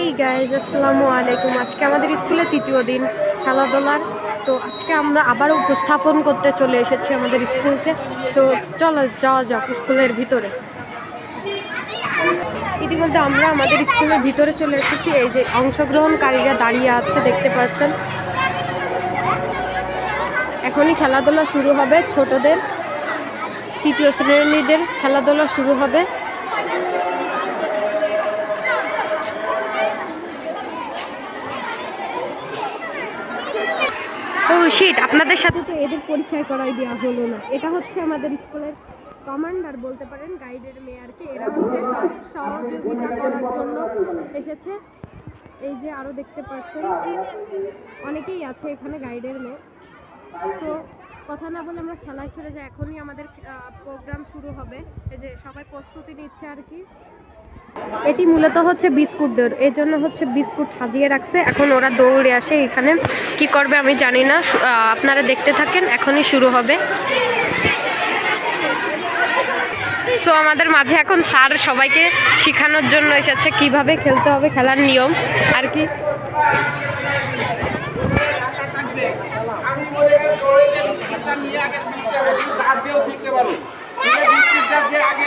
এই গাইজ আসসালামু আলাইকুম। আজকে আমাদের স্কুলে তৃতীয় দিন খেলাধুলার। তো আজকে আমরা আবারও উপস্থাপন করতে চলে এসেছি আমাদের স্কুলকে। তো চলো, যাওয়া যাক স্কুলের ভিতরে। ইতিমধ্যে আমরা আমাদের স্কুলের ভিতরে চলে এসেছি। এই যে অংশগ্রহণকারীরা দাঁড়িয়ে আছে, দেখতে পাচ্ছেন। এখনই খেলাধুলা শুরু হবে ছোটদের। তৃতীয় শ্রেণীদের খেলাধুলা শুরু হবে। ও শিট আপনাদের সাথে তো এদের পরিচয় করাই দেওয়া হলো না। এটা হচ্ছে আমাদের স্কুলের কমান্ডার বলতে পারেন গাইডের মেয়ারকে। এরা হচ্ছে সহ- সহযোগিতা করার জন্য এসেছে। এই যে আরও দেখতে পাচ্ছেন, অনেকেই আছে এখানে গাইডের মেয়ে। তো কথা না বলে আমরা খেলায় চলে যাই। এখনই আমাদের প্রোগ্রাম শুরু হবে। এই যে সবাই প্রস্তুতি নিচ্ছে আর কি। এটি মূলত হচ্ছে বিস্কুট দৌড় এর জন্য হচ্ছে বিস্কুট সাজিয়ে রাখছে। এখন ওরা দৌড়ে আসে এখানে। কি করবে আমি জানি না। আপনারা দেখতে থাকেন। এখনই শুরু হবে। সো আমাদের মাঝে এখন স্যার সবাইকে শেখানোর জন্য এসেছে কীভাবে খেলতে হবে খেলার নিয়ম। আর কি? নিয়ে আগে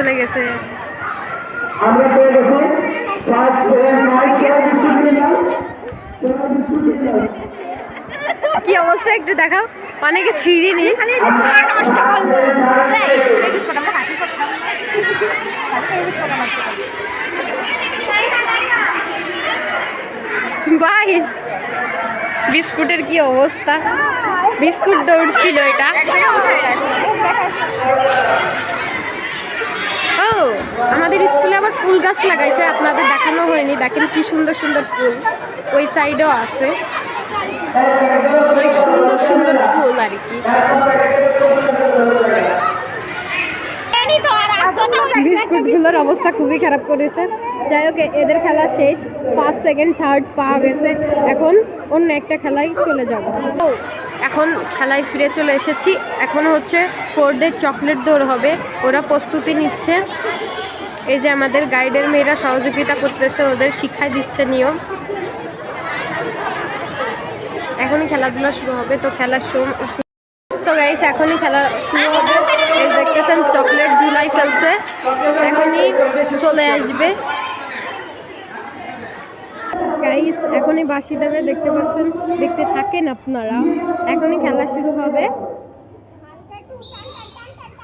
চলে গেছে আমরা পেয়ে গেছি পাঁচ নয় ছয় বিস্কুট নিলাম ছয় কি অবস্থা একটু দেখাও অনেকে ছিঁড়িনি ভাই বিস্কুটের কি অবস্থা বিস্কুট দৌড়ছিল এটা আমাদের স্কুলে আবার ফুল গাছ লাগাইছে, আপনাদের দেখানো হয়নি। দেখেন কি সুন্দর সুন্দর ফুল। ওই সাইডেও আছে। অনেক সুন্দর সুন্দর ফুল আর কি। বিস্কুটগুলোর অবস্থা খুবই খারাপ করেছে। যাই হোক, এদের খেলা শেষ। ফার্স্ট সেকেন্ড থার্ড পাওয়া গেছে। এখন অন্য একটা খেলায় চলে যাব। এখন খেলায় ফিরে চলে এসেছি। এখন হচ্ছে ফোর্ডের চকলেট দৌড় হবে। ওরা প্রস্তুতি নিচ্ছে। এই যে আমাদের গাইডের মেয়েরা সহযোগিতা করতেছে, ওদের শিক্ষায় দিচ্ছে নিয়ম। এখনই খেলাধুলা শুরু হবে, তো খেলার সো গাইস এখনই খেলা শুরু হবে। এই দেখতেছেন চকলেট ঝুলাই ফেলছে। এখনই চলে আসবে। গাইস এখনই বাসি দেবে, দেখতে পাচ্ছেন? দেখতে থাকেন আপনারা? এখনই খেলা শুরু হবে।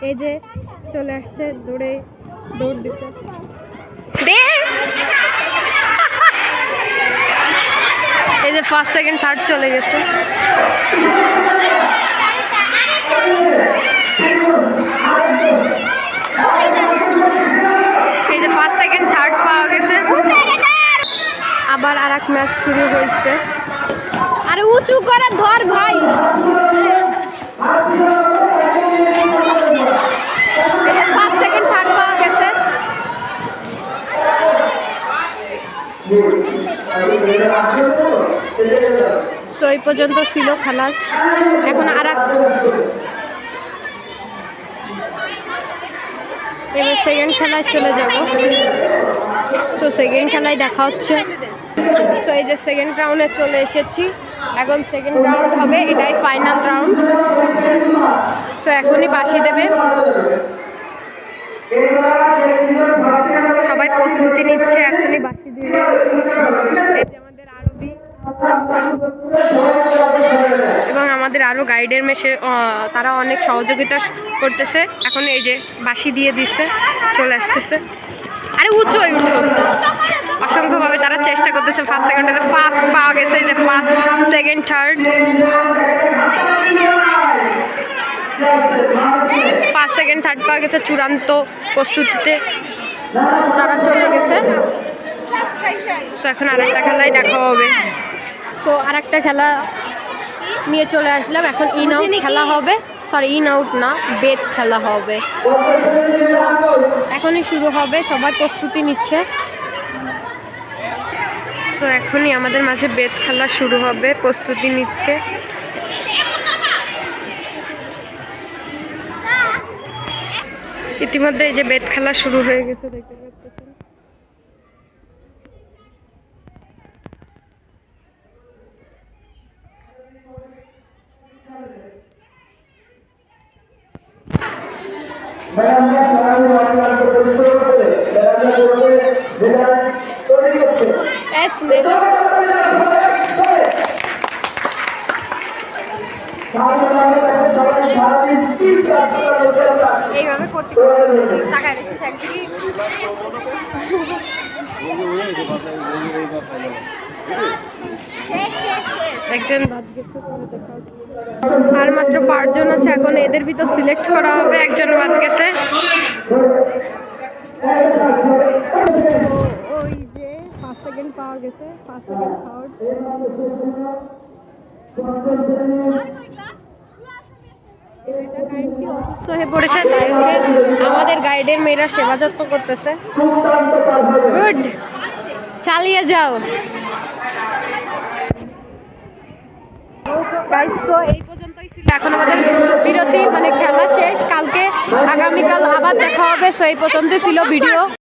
এই যে চলে আসছে দৌড়ে, দৌড় দিতে। এই যে ফার্স্ট সেকেন্ড থার্ড চলে গেছে এই যে ফার্স্ট সেকেন্ড থার্ড পাওয়া গেছে আবার আর এক ম্যাচ শুরু হয়েছে। আরে উঁচু করে ধর ভাই। ফার্স্ট সেকেন্ড থার্ড পাওয়া গেছে। সো এই পর্যন্ত ছিল খেলার। এখন আর এক এবার সেকেন্ড খেলায় চলে যাব। তো সেকেন্ড খেলায় দেখা হচ্ছে। সো এই যে সেকেন্ড রাউন্ডে চলে এসেছি। এখন সেকেন্ড রাউন্ড হবে, এটাই ফাইনাল রাউন্ড সো এখনই বাসি দেবে। সবাই প্রস্তুতি নিচ্ছে, এখনই বাসি দিবে। আমাদের আরবি। এবং আমাদের আরও গাইডের মেশে তারা অনেক সহযোগিতা করতেছে। এখন এই যে বাসি দিয়ে দিচ্ছে চলে আসতেছে। আরে উঁচু হয়ে উঠো। অসংখ্যভাবে তারা চেষ্টা করতেছে ফার্স্ট সেকেন্ডে ফার্স্ট পাওয়া গেছে যে first second third first second third পাওয়া গেছে চূড়ান্ত প্রস্তুতিতে। তারা চলে গেছে। সো এখন আরেকটা খেলায় দেখা হবে। সো আরেকটা খেলা নিয়ে চলে আসলাম। এখন ইন আউট খেলা হবে। সরি ইন আউট না বেদ খেলা হবে। এখনই শুরু হবে, সবাই প্রস্তুতি নিচ্ছে। তো এখনই আমাদের মাঝে বেদ খেলা শুরু হবে, প্রস্তুতি নিচ্ছে। ইতিমধ্যে এই যে বেদ খেলা শুরু হয়ে গেছে, দেখতে পাচ্ছেন ম্যাডামরা সবাই আপনাকে পরিষ্কার করে ম্যাডামরা বলতে জেলার তৈরি করতে এস মে সবাই সারাদিন তিন কাজ করতে এইভাবে করতে করতে টাকা রেখেছে একদিকে হচ্ছে। আর মাত্র পাঁচজন আছে, এখন এদের ভিতর সিলেক্ট করা হবে, একজন বাদ গেছে। ওই যে ফার্স্ট সেকেন্ড পাওয়া গেছে ফার্স্ট সেকেন্ড থার্ড অসুস্থ হয়ে তাই আমাদের গাইডের মেয়েরা সেবা যত্ন করতেছে। গুড চালিয়ে যাও। তো এই পর্যন্তই ছিল এখন আমাদের বিরতি মানে খেলা শেষ। কালকে আগামীকাল আবার দেখা হবে সেই এই পর্যন্ত ছিল ভিডিও।